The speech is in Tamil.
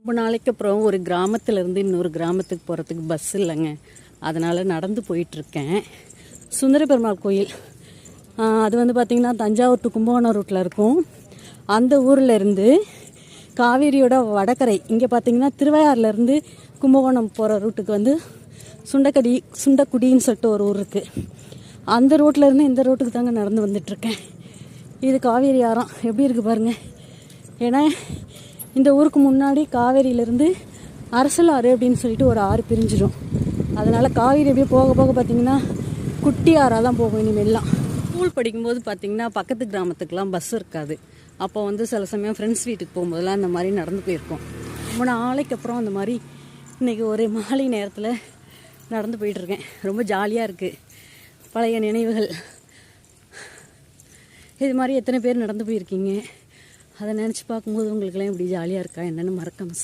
ரொம்ப நாளைக்கு அப்புறம் ஒரு கிராமத்துலேருந்து இன்னொரு கிராமத்துக்கு போகிறதுக்கு பஸ் இல்லைங்க. அதனால் நடந்து போயிட்டுருக்கேன். சுந்தர பெருமாள் கோயில் அது வந்து பார்த்திங்கன்னா தஞ்சாவூர் டு கும்பகோணம் ரூட்டில் இருக்கும். அந்த ஊரில் இருந்து காவேரியோட வடகரை இங்கே பார்த்தீங்கன்னா திருவையாறுலேருந்து கும்பகோணம் போகிற ரூட்டுக்கு வந்து சுண்டக்கடி சுண்டக்குடின்னு சொல்லிட்டு ஒரு ஊர் இருக்குது அந்த ரோட்லேருந்து இந்த ரோட்டுக்கு தாங்க நடந்து வந்துட்டுருக்கேன். இது காவேரி ஆரம். எப்படி இருக்குது பாருங்கள் ஏன்னா இந்த ஊருக்கு முன்னாடி காவேரியிலேருந்து அரசல் ஆறு அப்படின்னு சொல்லிட்டு ஒரு ஆறு பிரிஞ்சிடும். அதனால் காவேரி அப்படியே போக போக பார்த்தீங்கன்னா குட்டி ஆறாக தான் போகும் இனிமேல்லாம். ஸ்கூல் படிக்கும்போது பார்த்தீங்கன்னா பக்கத்து கிராமத்துக்கெலாம் பஸ் இருக்காது. அப்போ வந்து சில சமயம் ஃப்ரெண்ட்ஸ் வீட்டுக்கு போகும்போதெல்லாம் இந்த மாதிரி நடந்து போயிருக்கோம். ரொம்ப நாளைக்கு அப்புறம் அந்த மாதிரி இன்றைக்கி ஒரு மாலை நேரத்தில் நடந்து போயிட்டுருக்கேன் ரொம்ப ஜாலியாக இருக்குது பழைய நினைவுகள். இது மாதிரி எத்தனை பேர் நடந்து போயிருக்கீங்க? அதை நினச்சி பார்க்கும்போது உங்களுக்கெல்லாம் இப்படி ஜாலியாக இருக்கா என்னென்னு மறக்காமல் சொல்லுங்க.